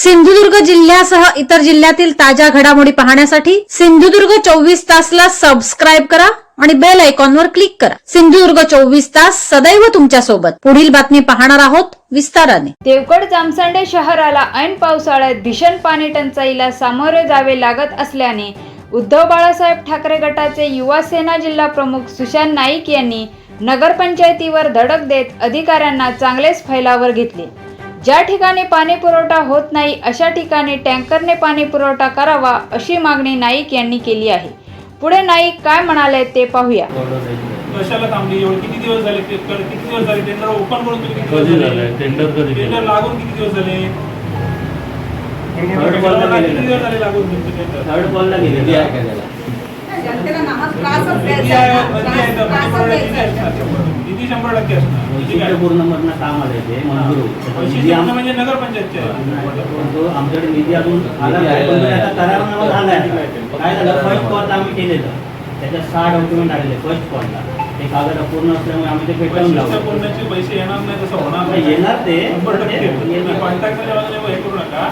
सिंधुदुर्ग जिल्ह्यासह इतर जिल्ह्यातील ताज्या घडामोडी पाहण्यासाठी सिंधुदुर्ग चोवीस तासला सबस्क्राईब करा आणि बेल आयकॉनवर क्लिक करा. सिंधुदुर्ग चोवीस तास सदैव तुमच्यासोबत पुढील बातमी पाहणार आहोत विस्ताराने. देवगड जामसंडे शहराला ऐन पावसाळ्यात भीषण पाणी टंचाईला सामोरे जावे लागत असल्याने उद्धव बाळासाहेब ठाकरे गटाचे युवा सेना जिल्हा प्रमुख सुशांत नाईक यांनी नगरपंचायतीवर धडक देत अधिकाऱ्यांना चांगलेच फैलावर घेतले. ज्या ठिकाणी पाणी पुरवठा होत नाही अशा ठिकाणी टँकरने पाणी पुरवठा करावा अशी मागणी नाईक यांनी केली आहे. पुढे नाईक काय म्हणाले ते पाहूया. कशाला थांबली? एवढे किती दिवस झाले? किती दिवस झाले? टेंडर ओपन करून तुम्ही किती दिवस झाले? टेंडर कधी? टेंडर लागून किती दिवस झाले? थर्ड बॉलला किती दिवस. झाले? लागून तुमचे टेंडर थर्ड बॉलला त्याला जनतेला नाहक त्रासच किती द्यायचा आहे? आहे किती आहे? ना. त्रास- त्रासच किती द्यायचा आहे. असणार? किती शंभर टक्के असणार. मधनं काम ते निधी म्हणजे नगरपंचायतचे आमच्याकडे निधी अजून आला करारनामा झालाय. काय झालं? फर्स्ट कॉल आम्ही केलेलं. त्याच्यात सहा डॉक्युमेंट आलेले फर्स्ट कॉलला ते कागद अपूर्ण असल्यामुळे आम्ही ते फेटाळून लावलं. पैसे येणार नाही तसं होणार नाही, येणार ते. बाजूने हे करू नका.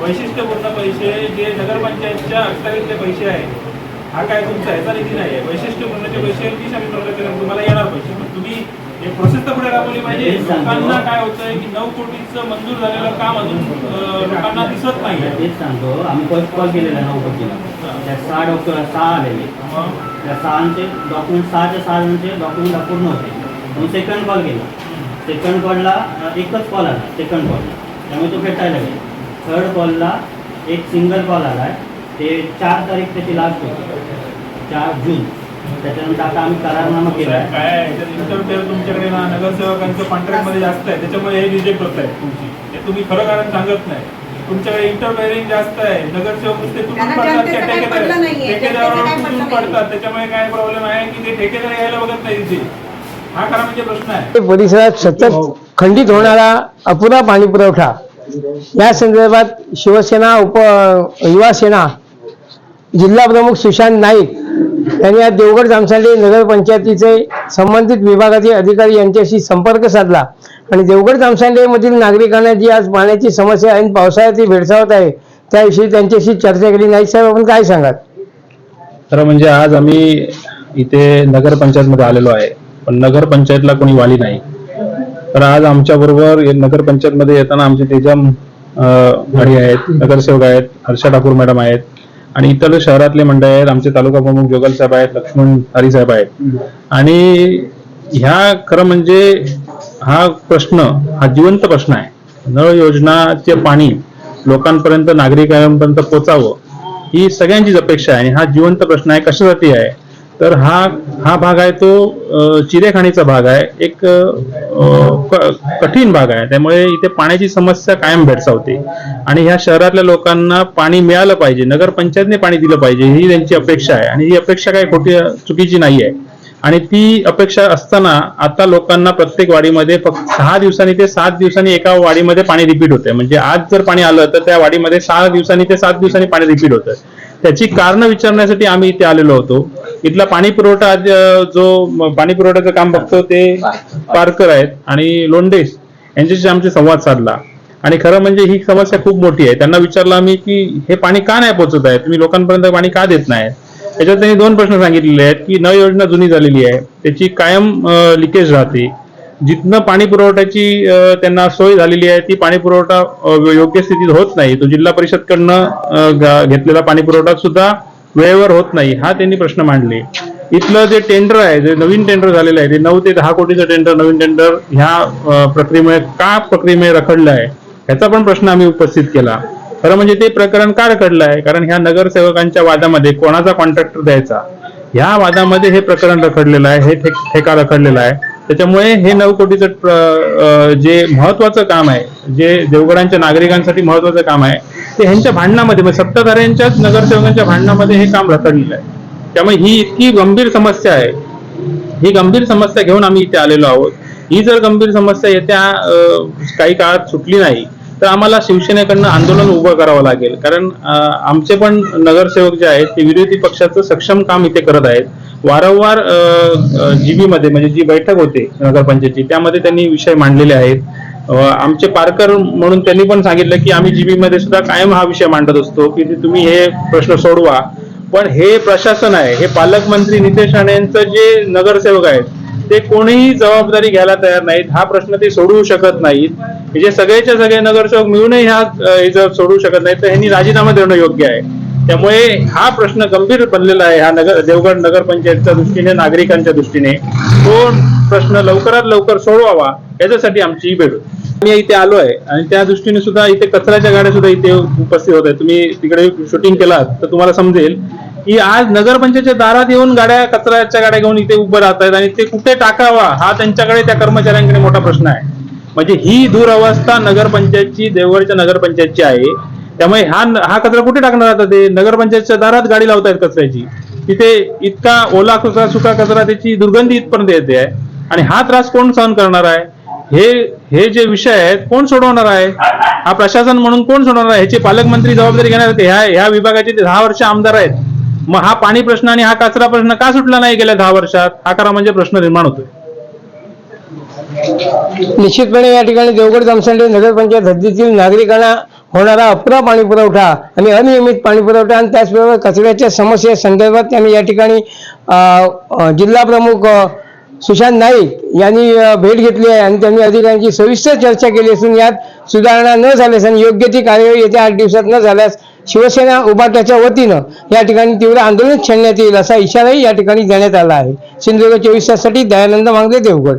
वैशिष्ट्यपूर्ण पैसे जे नगरपंचायतच्या अखत्यारीतले पैसे आहेत हा काय तुमचा ह्याचा निधी नाही आहे. वैशिष्ट्यपूर्णचे पैसे तीस आम्ही प्रॉडक्ट केलं तुम्हाला येणार पैसे. पण तुम्ही हे प्रोसेस तर पुढे राबवली पाहिजे. लोकांना काय होतंय की नऊ कोटीचं मंजूर झालेलं काम अजून लोकांना दिसत नाही तेच सांगतो. आम्ही फर्स्ट कॉल केलेला नऊ पटीला त्या सहा डॉक्युमेंट सहा आलेले. त्या सहाचे डॉक्युमेंट सहाच्या सहाचे डॉक्युमेंट अपूर्ण होते म्हणून सेकंड कॉल. केला सेकंड कॉलला एकच कॉल आला. सेकंड कॉलला त्यामुळे तो भेटायला गेला. थर्ड कॉलला एक सिंगल कॉल आला आहे ते चार तारीख त्याची लास्ट होती. चार जून. त्याच्यानंतर आता आम्ही करारनामा केला. काय तुमच्याकडे ना नगरसेवकांचं कॉन्ट्रॅक्टमध्ये जास्त आहे. त्याच्यामुळे हे रिजेक्ट होत आहे तुमची. हे तुम्ही खरं कारण सांगत नाही. तुमच्याकडे इंटरफेअरिंग जास्त आहे. नगरसेवक नुसते तुटून पडतात त्या ठेकेदार. ठेकेदारावर तुटून पडतात. त्याच्यामुळे काय प्रॉब्लेम आहे की ते ठेकेदार यायला बघत नाही तिथे हा खरा म्हणजे प्रश्न आहे. परिसरात सतत खंडित होणारा अपुरा पाणी पुरवठा या संदर्भात शिवसेना उप युवा सेना जिल्हा प्रमुख सुशांत नाईक यांनी आज देवगड जामसांडे नगरपंचायतीचे संबंधित विभागाचे अधिकारी यांच्याशी संपर्क साधला. आणि देवगड जामसांडेमधील नागरिकांना जी आज पाण्याची समस्या आहे पावसाळ्यात भेडसावत आहे त्याविषयी त्यांच्याशी चर्चा केली. नाईक साहेब आपण काय सांगाल? खरं म्हणजे आज आम्ही इथे नगरपंचायतमध्ये आलेलो आहे. पण नगरपंचायतला कोणी वाली नाही. तर आज आमच्या बरोबर नगरपंचायतमध्ये येताना आमचे तेजम गाडी आहेत नगरसेवक आहेत हर्षा ठाकूर मॅडम आहेत आणि इतर शहरातले मंडळ आहेत आमचे तालुका प्रमुख जोगल साहेब आहेत लक्ष्मण हरी साहेब आहेत. आणि ह्या खरं म्हणजे हा प्रश्न हा जिवंत प्रश्न आहे. नळ योजनाचे पाणी लोकांपर्यंत नागरिकांपर्यंत पोचावं ही सगळ्यांचीच अपेक्षा आहे आणि हा जिवंत प्रश्न आहे कशासाठी आहे? तर हा हा भाग आहे तो चिरेखाणीचा भाग आहे. एक कठीण भाग आहे. त्यामुळे इथे पाण्याची समस्या कायम भेडसावते. आणि ह्या शहरातल्या लोकांना पाणी मिळालं पाहिजे. नगरपंचायतने पाणी दिलं पाहिजे. ही त्यांची अपेक्षा आहे. आणि ही अपेक्षा काही खोटी चुकीची नाही आहे. आणि ती अपेक्षा असताना आता लोकांना प्रत्येक वाडीमध्ये फक्त सहा दिवसांनी ते सात दिवसांनी एका वाडीमध्ये पाणी रिपीट होतंय. म्हणजे आज जर पाणी आलं तर त्या वाडीमध्ये सहा दिवसांनी ते सात दिवसांनी पाणी रिपीट होतं त्याची कारणं विचारण्यासाठी आम्ही इथे आलेलो होतो. इथला पाणी पुरवठा जो पाणी पुरवठ्याचं काम बघतो ते पारकर आहेत आणि लोंडेश यांच्याशी आमचे संवाद साधला. आणि खरं म्हणजे ही समस्या खूप मोठी आहे. त्यांना विचारलं आम्ही की हे पाणी का नाही पोहोचत आहे? तुम्ही लोकांपर्यंत पाणी का देत नाही? त्याच्यात त्यांनी दोन प्रश्न सांगितलेले आहेत की नळ योजना जुनी झालेली आहे. त्याची कायम लिकेज राहते. जिथनं पाणी पुरवठ्याची त्यांना सोय झालेली आहे ती पाणी पुरवठा योग्य स्थितीत होत नाही. तो जिल्हा परिषदकडनं घेतलेला पाणी पुरवठा सुद्धा वेळेवर होत नाही हा त्यांनी प्रश्न मांडले. इथलं जे टेंडर आहे जे नवीन टेंडर झालेलं आहे ते नऊ ते दहा कोटीचं टेंडर नवीन टेंडर ह्या प्रक्रियेमुळे का प्रक्रियेमुळे रखडलं आहे ह्याचा पण प्रश्न आम्ही उपस्थित केला. खरं म्हणजे ते प्रकरण का रखडलं आहे? कारण ह्या नगरसेवकांच्या वादामध्ये कोणाचा कॉन्ट्रॅक्टर द्यायचा? ह्या वादामध्ये हे प्रकरण रखडलेलं आहे हे ठेका रखडलेला आहे. त्याच्यामुळे हे नऊ कोटीचं जे महत्वाचं काम आहे जे देवगडांच्या नागरिकांसाठी महत्वाचं काम आहे ते ह्यांच्या भांडणामध्ये म्हणजे सत्ताधाऱ्यांच्याच नगरसेवकांच्या भांडणामध्ये हे काम रखडलेलं आहे. त्यामुळे ही इतकी गंभीर समस्या आहे. ही गंभीर समस्या घेऊन आम्ही इथे आलेलो आहोत. ही जर गंभीर समस्या येत्या काही काळात सुटली नाही तर आम्हाला शिवसेनेकडनं आंदोलन उभं करावं लागेल. कारण आमचे पण नगरसेवक जे आहेत ते विरोधी पक्षाचं सक्षम काम इथे करत आहेत. वारंवार जीबी मध्ये म्हणजे जी बैठक होते नगरपंचायतची त्यामध्ये त्यांनी विषय मांडलेले आहेत. आमचे पारकर म्हणून त्यांनी पण सांगितलं की आम्ही जीबी मध्ये सुद्धा कायम हा विषय मांडत असतो की तुम्ही हे प्रश्न सोडवा. पण हे प्रशासन आहे हे पालकमंत्री नितेश राणे यांचं जे नगरसेवक आहेत ते कोणीही जबाबदारी घ्यायला तयार नाहीत. हा प्रश्न ते सोडवू शकत नाहीत. हे जे सगळेच्या सगळे नगरसेवक मिळूनही हा जर सोडवू शकत नाहीत तर ह्यांनी राजीनामा देणं योग्य आहे. त्यामुळे हा प्रश्न गंभीर बनलेला आहे हा नगर देवगड नगरपंचायतच्या दृष्टीने नागरिकांच्या दृष्टीने. तो प्रश्न लवकरात लवकर सोडवावा याच्यासाठी आमची ही भेट मी इथे आलो आहे आणि त्या दृष्टीने सुद्धा इथे कचऱ्याच्या गाड्या सुद्धा इथे उपस्थित होत आहेत. तुम्ही तिकडे शूटिंग केलात तर तुम्हाला समजेल की आज नगरपंचायतच्या दारात येऊन गाड्या कचऱ्याच्या गाड्या घेऊन इथे उभं राहत आहेत आणि ते कुठे टाकावा हा त्यांच्याकडे त्या कर्मचाऱ्यांकडे मोठा प्रश्न आहे. म्हणजे ही दुरवस्था नगरपंचायतची देवगडच्या नगरपंचायतची आहे. त्यामुळे हा हा कचरा कुठे टाकणार आता ते नगरपंचायतच्या दारात गाडी लावतायत कचऱ्याची. तिथे इतका ओला कचरा सुका कचरा त्याची दुर्गंधी इथपर्यंत येते आहे. आणि हा त्रास कोण सहन करणार आहे? हे हे जे विषय आहेत कोण सोडवणार आहे? हा प्रशासन म्हणून कोण सोडवणार आहे? ह्याची पालकमंत्री जबाबदारी घेणार होते ह्या ह्या विभागाचे ते दहा वर्ष आमदार आहेत. मग हा पाणी प्रश्न आणि हा कचरा प्रश्न का सुटला नाही गेल्या दहा वर्षात? हा करा म्हणजे प्रश्न निर्माण होतोय. निश्चितपणे या ठिकाणी देवगड जामसंडे नगरपंचायत हद्दीतील नागरिकांना होणारा अपुरा पाणी पुरवठा आणि अनियमित पाणी पुरवठा आणि त्याचबरोबर कचऱ्याच्या समस्ये संदर्भात त्यांनी या ठिकाणी जिल्हा प्रमुख सुशांत नाईक यांनी भेट घेतली आहे आणि त्यांनी अधिकाऱ्यांची सविस्तर चर्चा केली असून यात सुधारणा न झाल्यास आणि योग्य ती कार्यवाही येत्या आठ दिवसात न झाल्यास शिवसेना उभाट्याच्या वतीनं या ठिकाणी तीव्र आंदोलन छेडण्यात येईल असा इशाराही या ठिकाणी देण्यात आला आहे. सिंधुदुर्ग चोवीस ताससाठी दयानंद मांगले देवगड.